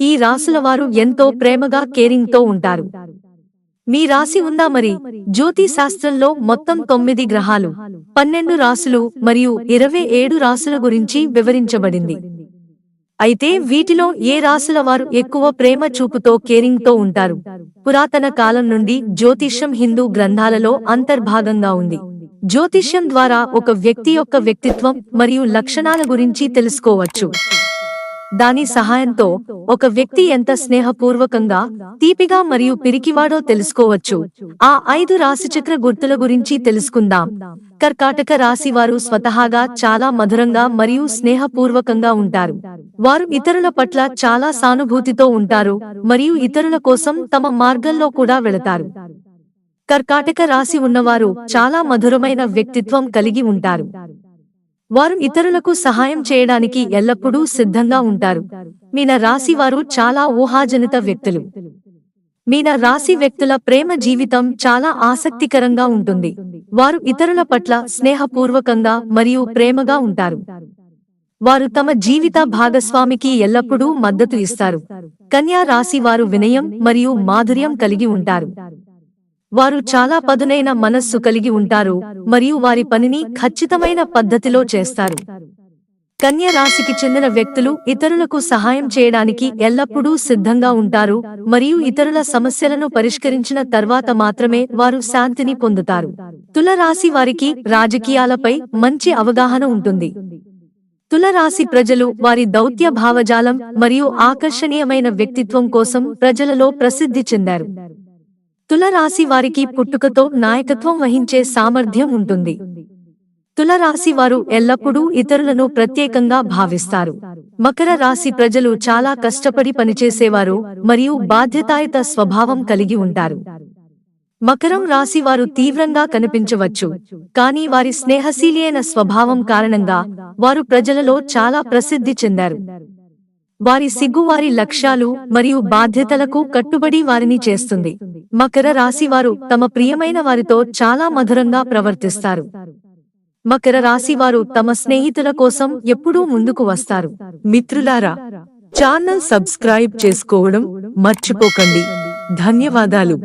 ఈ రాసుల వారు ఎంతో ప్రేమగా కేరింగ్తో ఉంటారు. మీ రాశి ఉందా మరి? జ్యోతి శాస్త్రంలో మొత్తం తొమ్మిది గ్రహాలు పన్నెండు రాసులు మరియు ఇరవై ఏడు రాసుల గురించి వివరించబడింది. అయితే వీటిలో ఏ రాసుల వారు ఎక్కువ ప్రేమ చూపుతో కేరింగ్తో ఉంటారు? పురాతన కాలం నుండి జ్యోతిష్యం హిందూ గ్రంథాలలో అంతర్భాగంగా ఉంది. జ్యోతిష్యం ద్వారా ఒక వ్యక్తి యొక్క వ్యక్తిత్వం మరియు లక్షణాల గురించి తెలుసుకోవచ్చు. దాని సహాయంతో ఒక వ్యక్తి ఎంత స్నేహపూర్వకంగా తీపిగా మరియు పిరికివాడో తెలుసుకోవచ్చు. ఆ ఐదు రాశిచక్ర గుర్తుల గురించి తెలుసుకుందాం. కర్కాటక రాశి వారు స్వతహాగా చాలా మధురంగా మరియు స్నేహపూర్వకంగా ఉంటారు. వారు ఇతరుల పట్ల చాలా సానుభూతితో ఉంటారు మరియు ఇతరుల కోసం తమ మార్గంలో కూడా వెళతారు. కర్కాటక రాశి ఉన్నవారు చాలా మధురమైన వ్యక్తిత్వం కలిగి ఉంటారు. వారు ఇతరులకు సహాయం చేయడానికి ఎల్లప్పుడూ సిద్ధంగా ఉంటారు. మీన రాశి వారు చాలా ఊహాజనిత వ్యక్తులు. మీన రాశి వ్యక్తుల ప్రేమ జీవితం చాలా ఆసక్తికరంగా ఉంటుంది. వారు ఇతరుల పట్ల స్నేహపూర్వకంగా మరియు ప్రేమగా ఉంటారు. వారు తమ జీవిత భాగస్వామికి ఎల్లప్పుడూ మద్దతు ఇస్తారు. కన్యా రాశి వారు వినయం మరియు మాధుర్యం కలిగి ఉంటారు. వారు చాలా పదునైన మనస్సు కలిగి ఉంటారు మరియు వారి పనిని ఖచ్చితమైన పద్ధతిలో చేస్తారు. కన్య రాశికి చెందిన వ్యక్తులు ఇతరులకు సహాయం చేయడానికి ఎల్లప్పుడూ సిద్ధంగా ఉంటారు మరియు ఇతరుల సమస్యలను పరిష్కరించిన తర్వాత మాత్రమే వారు శాంతిని పొందుతారు. తులరాశి వారికి రాజకీయాలపై మంచి అవగాహన ఉంటుంది. తులరాశి ప్రజలు వారి దౌత్య భావజాలం మరియు ఆకర్షణీయమైన వ్యక్తిత్వం కోసం ప్రజలలో ప్రసిద్ధి చెందారు. తులరాశి వారికి పుట్టుకతో నాయకత్వం వహించే సామర్థ్యం ఉంటుంది. తులరాశి వారు ఎల్లప్పుడూ ఇతరులను ప్రత్యేకంగా భావిస్తారు. మకర రాశి ప్రజలు చాలా కష్టపడి పనిచేసేవారు మరియు బాధ్యతాయుత స్వభావం కలిగి ఉంటారు. మకరం రాశి వారు తీవ్రంగా కనిపించవచ్చు కానీ వారి స్నేహశీలియైన స్వభావం కారణంగా వారు ప్రజలలో చాలా ప్రసిద్ధి చెందారు. వారి సిగ్గు వారి లక్ష్యాలు మరియు బాధ్యతలకు కట్టుబడి వారిని చేస్తుంది. మకర రాశి వారు తమ ప్రియమైన వారితో చాలా మధురంగా ప్రవర్తిస్తారు. మకర రాశి వారు తమ స్నేహితుల కోసం ఎప్పుడూ ముందుకు వస్తారు. మిత్రులారా ఛానల్ సబ్స్క్రైబ్ చేసుకోవడం మర్చిపోకండి. ధన్యవాదాలు.